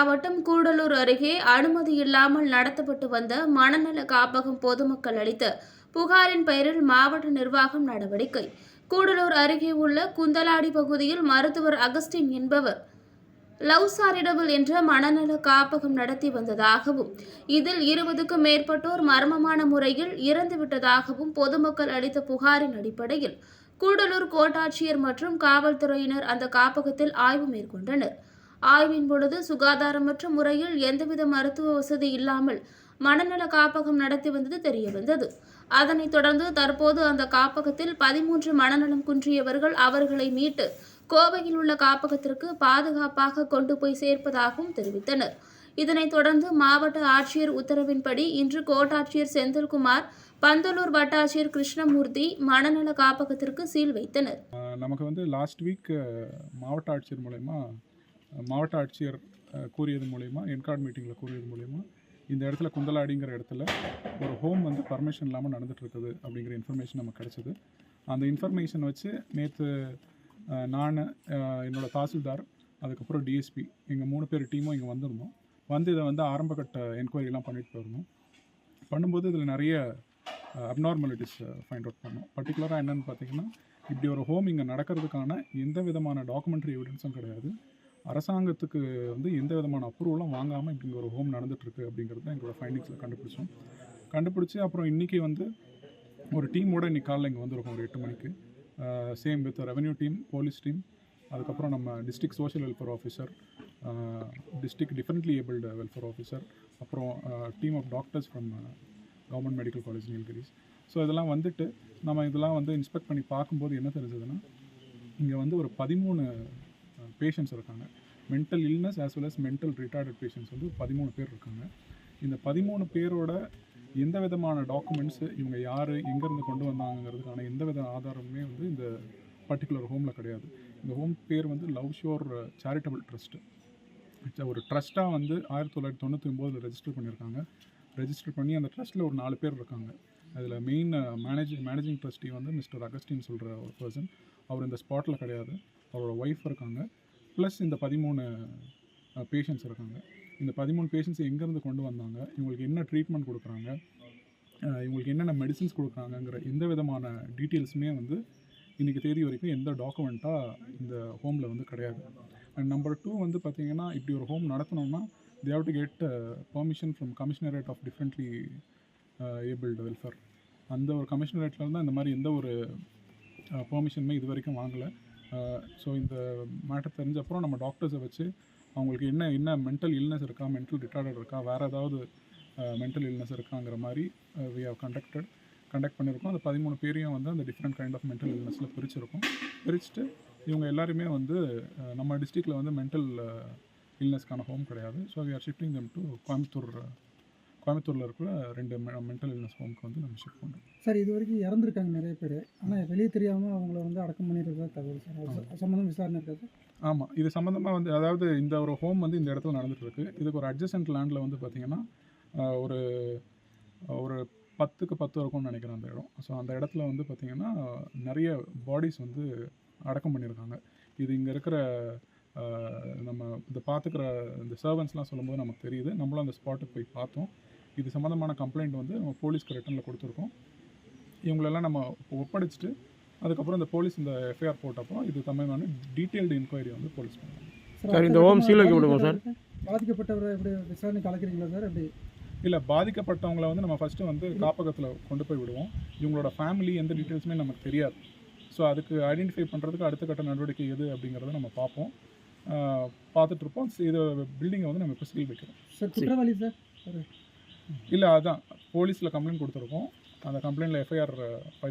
கூடலூர் அருகே அனுமதி இல்லாமல் நடத்தப்பட்டு வந்த மனநல காப்பகம் பொதுமக்கள் அளித்த புகாரின் பெயரில் மாவட்ட நிர்வாகம் நடவடிக்கை. கூடலூர் அருகே உள்ள குந்தலாடி பகுதியில் மருத்துவர் அகஸ்டின் என்பவர் லவ் சாரிடபிள் என்ற மனநல காப்பகம் நடத்தி வந்ததாகவும் இதில் இருபதுக்கும் மேற்பட்டோர் மர்மமான முறையில் இறந்துவிட்டதாகவும் பொதுமக்கள் அளித்த புகாரின் அடிப்படையில் கூடலூர் கோட்டாட்சியர் மற்றும் காவல்துறையினர் அந்த காப்பகத்தில் ஆய்வு மேற்கொண்டனர். ஆய்வின் பொழுது சுகாதாரமற்ற முறையில் எந்தவித மருத்துவ வசதி இல்லாமல் மனநல காப்பகம் நடத்தி வந்தது தெரியவந்தது. அதனைத் தொடர்ந்து தற்போது அந்த காப்பகத்தில் பதிமூன்று மனநலம் குன்றியவர்கள் அவர்களை மீட்டு கோவையில் உள்ள காப்பகத்திற்கு பாதுகாப்பாக கொண்டு போய் சேர்ப்பதாகவும் தெரிவித்தனர். இதனைத் தொடர்ந்து மாவட்ட ஆட்சியர் உத்தரவின்படி இன்று கோட்டாட்சியர் செந்தில்குமார் பந்தலூர் வட்டாட்சியர் கிருஷ்ணமூர்த்தி மனநல காப்பகத்திற்கு சீல் வைத்தனர். நமக்கு வந்து லாஸ்ட் வீக் மாவட்ட ஆட்சியர் மூலயமா மாவட்ட ஆட்சியர் கூறியது மூலயமா என்கார்ட் மீட்டிங்கில் கூறியது மூலயமா இந்த இடத்துல குந்தலாடிங்கிற இடத்துல ஒரு ஹோம் வந்து பர்மிஷன் இல்லாமல் நடந்துகிட்ருக்குது இருக்குது அப்படிங்கிற இன்ஃபர்மேஷன் நமக்கு கிடச்சிது. அந்த இன்ஃபர்மேஷன் வச்சு நேற்று நான் என்னோடய தாசில்தார் அதுக்கப்புறம் டிஎஸ்பி எங்கள் மூணு பேர் டீமும் இங்கே வந்திருந்தோம். வந்து இதை வந்து ஆரம்பகட்ட என்கொயரிலாம் பண்ணிட்டு போயிருந்தோம். பண்ணும்போது இதில் நிறைய அப்நார்மாலிட்டிஸ் ஃபைண்ட் அவுட் பண்ணோம். பர்டிகுலராக என்னென்னு பார்த்தீங்கன்னா இப்படி ஒரு ஹோம் இங்கே நடக்கிறதுக்கான எந்த விதமான டாக்குமெண்ட்ரி எவிடன்ஸும் கிடையாது. அரசாங்கத்துக்கு வந்து எந்த விதமான அப்ரூவலும் வாங்காமல் இப்படி ஒரு ஹோம் நடந்துட்டுருக்கு அப்படிங்கிறது தான் எங்களோட ஃபைண்டிங்ஸில் கண்டுபிடிச்சோம். கண்டுபிடிச்சி அப்புறம் இன்றைக்கி வந்து ஒரு டீமோட இன்னைக்கு காலைல இங்கே வந்திருக்கோம் ஒரு எட்டு மணிக்கு. Same with revenue team police team அதுக்கப்புறம் நம்ம district social welfare officer district differently abled welfare officer அப்புறம் team of doctors from government medical college Nilgiris so இதெல்லாம் வந்துட்டு நம்ம இதெல்லாம் வந்து இன்ஸ்பெக்ட் பண்ணி பார்க்கும்போது என்ன தெரிஞ்சதுன்னா இங்கே வந்து ஒரு பதிமூணு பேஷண்ட்ஸ் இருக்காங்க. Mental illness as well as mental retarded patients வந்து பதிமூணு பேர் இருக்காங்க. இந்த பதிமூணு பேரோட எந்த விதமான டாக்குமெண்ட்ஸு இவங்க யார் எங்கேருந்து கொண்டு வந்தாங்கங்கிறதுக்கான எந்த வித ஆதாரமுமே வந்து இந்த பர்டிகுலர் ஹோமில் கிடையாது. இந்த ஹோம் பேர் வந்து லவ் ஷோர் சேரிட்டபிள் ட்ரஸ்ட்டு ஒரு ட்ரஸ்ட்டாக வந்து ஆயிரத்தி தொள்ளாயிரத்தி தொண்ணூற்றி ஒம்போதில் ரெஜிஸ்டர் பண்ணியிருக்காங்க ரெஜிஸ்டர் பண்ணி அந்த ட்ரஸ்ட்டில் ஒரு நாலு பேர் இருக்காங்க. அதில் மெயின் மேனேஜிங் மேனேஜிங் ட்ரஸ்டி வந்து மிஸ்டர் அகஸ்டின் சொல்கிற ஒரு பர்சன் அவர் இந்த ஸ்பாட்டில் கிடையாது. அவரோட ஒய்ஃப் இருக்காங்க. ப்ளஸ் இந்த பதிமூணு பேஷண்ட்ஸ் இருக்காங்க. இந்த பதிமூணு பேஷண்ட்ஸ் எங்கேருந்து கொண்டு வந்தாங்க? இவங்களுக்கு என்ன ட்ரீட்மெண்ட் கொடுக்குறாங்க? இவங்களுக்கு என்னென்ன மெடிசின்ஸ் கொடுக்குறாங்கங்கிற எந்த விதமான டீட்டெயில்ஸுமே வந்து இன்றைக்கி தேதி வரைக்கும் எந்த டாக்குமெண்ட்டாக இந்த ஹோமில் வந்து கிடையாது. அண்ட் நம்பர் டூ வந்து பார்த்திங்கன்னா இப்படி ஒரு home நடத்தணும்னா they have to get permission from commissionerate of differently abled welfare அந்த ஒரு கமிஷனரேட்டில் இருந்தால் இந்த மாதிரி எந்த ஒரு பெர்மிஷனுமே இது வரைக்கும் வாங்கலை. ஸோ இந்த மேட்டர் தெரிஞ்ச அப்புறம் நம்ம டாக்டர்ஸை வச்சு அவங்களுக்கு என்ன என்ன மென்டல் இல்னஸ் இருக்கா மென்டல் ரிட்டார்டட் இருக்கா வேறு ஏதாவது மென்டல் இல்னஸ் இருக்காங்கிற மாதிரி வி ஹவ் கண்டக்டட் கண்டக்ட் பண்ணியிருக்கோம். அந்த பதிமூணு பேரையும் வந்து அந்த டிஃப்ரெண்ட் கைண்ட் ஆஃப் மென்டல் இல்னஸில் பிரிச்சிருக்கோம். பிரிச்சுட்டு இவங்க எல்லாருமே வந்து நம்ம டிஸ்ட்ரிக்டில் வந்து மென்டல் இல்னஸ்க்கான ஹோம் கிடையாது. So we are shifting them to Coimbatore கோயம்புத்தூரில் இருக்கிற ரெண்டு மென்டல் இல்னஸ் ஹோம்க்கு வந்து நம்ம ஷிஃப்ட் பண்ணுறோம் சார் இது வரைக்கும் இறந்துருக்காங்க நிறைய பேர். ஆனால் வெளியே தெரியாமல் அவங்கள வந்து அடக்கம் பண்ணியிருக்கிறதா தகவல் சார். அது சம்மந்தம் விசாரணை இருக்காது ஆமாம் இது சம்மந்தமாக வந்து அதாவது இந்த ஒரு ஹோம் வந்து இந்த இடத்துல நடந்துட்டு இருக்கு. இதுக்கு ஒரு அட்ஜசன்ட் லேண்டில் வந்து பார்த்திங்கன்னா ஒரு ஒரு பத்துக்கு பத்து இருக்கும்னு நினைக்கிறேன் அந்த இடம். ஸோ அந்த இடத்துல வந்து பார்த்திங்கன்னா நிறைய பாடிஸ் வந்து அடக்கம் பண்ணியிருக்காங்க. இது இங்கே இருக்கிற நம்ம இதை பார்த்துக்கிற இந்த சர்வன்ஸ்லாம் சொல்லும்போது நமக்கு தெரியுது. நம்மளும் அந்த ஸ்பாட்டுக்கு போய் பார்த்தோம். இது சம்மந்தமான கம்ப்ளைண்ட் வந்து நம்ம போலீஸ்க்கு ரிட்டனில் கொடுத்துருக்கோம். இவங்களெல்லாம் நம்ம ஒப்படைச்சிட்டு அதுக்கப்புறம் இந்த போலீஸ் இந்த எஃப்ஐஆர் போட்டப்போ இது சம்பந்தமான டீட்டெயில்டு என்கொயரி வந்து போலீஸ் சார், இந்த சார்? பாதிக்கப்பட்டவரை எப்படி விசாரணை கலக்கிறீங்களா சார் எப்படி? இல்லை பாதிக்கப்பட்டவங்கள வந்து நம்ம ஃபஸ்ட்டு வந்து காப்பகத்தில் கொண்டு போய் விடுவோம். இவங்களோட ஃபேமிலி எந்த டீட்டெயில்ஸுமே நமக்கு தெரியாது. ஸோ அதுக்கு ஐடென்டிஃபை பண்ணுறதுக்கு அடுத்த கட்ட நடவடிக்கை எது அப்படிங்கிறத நம்ம பார்ப்போம். இருப்போம். இது பில்டிங்கை வந்து நம்ம இப்போ சீல் வைக்கிறோம். சார் குற்றவாளி சார் இல்லை அதான். போலீஸில் கம்ப்ளைண்ட் கொடுத்துருக்கோம். அந்த கம்ப்ளைண்ட்டில் எஃப்ஐஆர் ஃபைல்